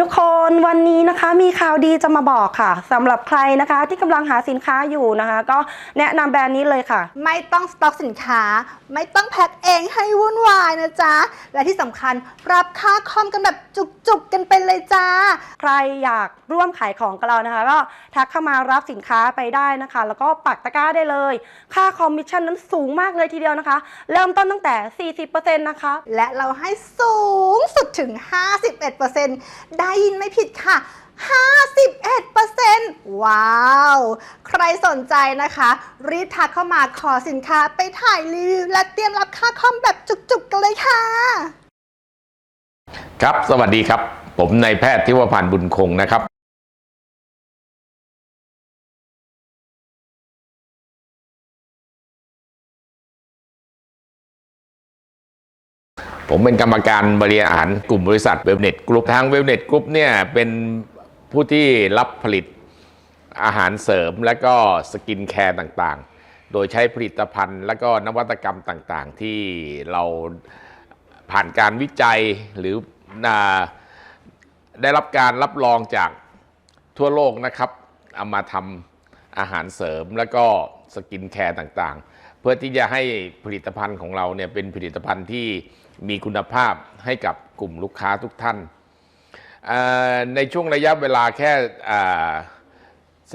ทุกคนวันนี้นะคะมีข่าวดีจะมาบอกค่ะสำหรับใครนะคะ ที่กำลังหาสินค้าอยู่นะคะ ก็แนะนำแบรนด์นี้เลยค่ะ ไม่ต้องสต็อกสินค้า ไม่ต้องแพ็คเองให้วุ่นวายนะจ๊ะ และที่สำคัญรับค่าคอมกันแบบจุก ๆกันไปเลยจ้า ใครอยากร่วมขายของกับเรานะคะ ก็ทักเข้ามารับสินค้าไปได้นะคะ แล้วก็ปักตะกร้าได้เลย ค่าคอมมิชชั่นนั้นสูงมากเลยทีเดียวนะคะ เริ่มต้นตั้งแต่ 40%นะคะ และเราให้สูงสุดถึง 51%ได้ยินไม่ผิดค่ะ51%ว้าว ใครสนใจนะคะ รีบทักเข้ามาขอสินค้าไปถ่ายรีวิว และเตรียมรับค่าคอมแบบจุกๆกันเลยค่ะ ครับ สวัสดีครับ ผมนายแพทย์ทิวพันธ์บุญคงนะครับผมเป็นกรรมการบริหารกลุ่มบริษัทเวลเน็ตกรุ๊ปทางเวลเน็ตกรุ๊ปเนี่ยเป็นผู้ที่รับผลิตอาหารเสริมและก็สกินแคร์ต่างๆ โดยใช้ผลิตภัณฑ์ และก็นวัตกรรมต่างๆ ที่เราผ่านการวิจัยหรืออ่า ได้รับการรับรองจากทั่วโลกนะครับ เอามาทำอาหารเสริมและก็สกินแคร์ต่างๆ เพื่อที่จะให้ผลิตภัณฑ์ของเราเนี่ยเป็นผลิตภัณฑ์ที่มีคุณภาพให้กับกลุ่มลูกค้าทุกท่าน ในช่วงระยะเวลาแค่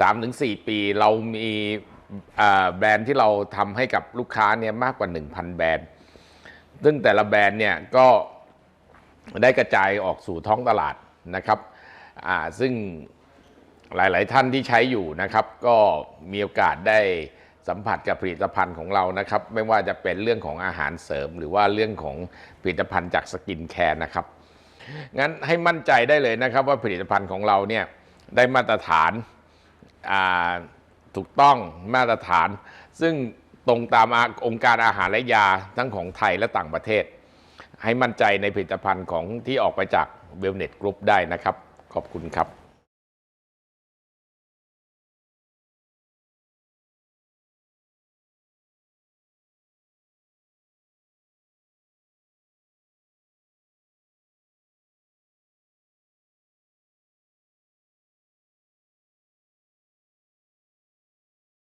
สามถึงสี่ปีเรามีแบรนด์ที่เราทำให้กับลูกค้าเนี่ยมากกว่า 1,000 แบรนด์ ซึ่งแต่ละแบรนด์เนี่ยก็ได้กระจายออกสู่ท้องตลาด นะครับซึ่งหลาย ๆ ท่านที่ใช้อยู่นะครับ ก็มีโอกาสได้สัมผัสกับผลิตภัณฑ์ของเรานะครับ ไม่ว่าจะเป็นเรื่องของอาหารเสริม หรือว่าเรื่องของผลิตภัณฑ์จากสกินแคร์นะครับงั้นให้มั่นใจได้เลยนะครับ ว่าผลิตภัณฑ์ของเราเนี่ยได้มาตรฐานถูกต้องมาตรฐาน ซึ่งตรงตามองค์การอาหารและยาทั้งของไทยและต่างประเทศ ให้มั่นใจในผลิตภัณฑ์ของที่ออกไปจากเวลเน็ตกรุ๊ปได้นะครับ ขอบคุณครับ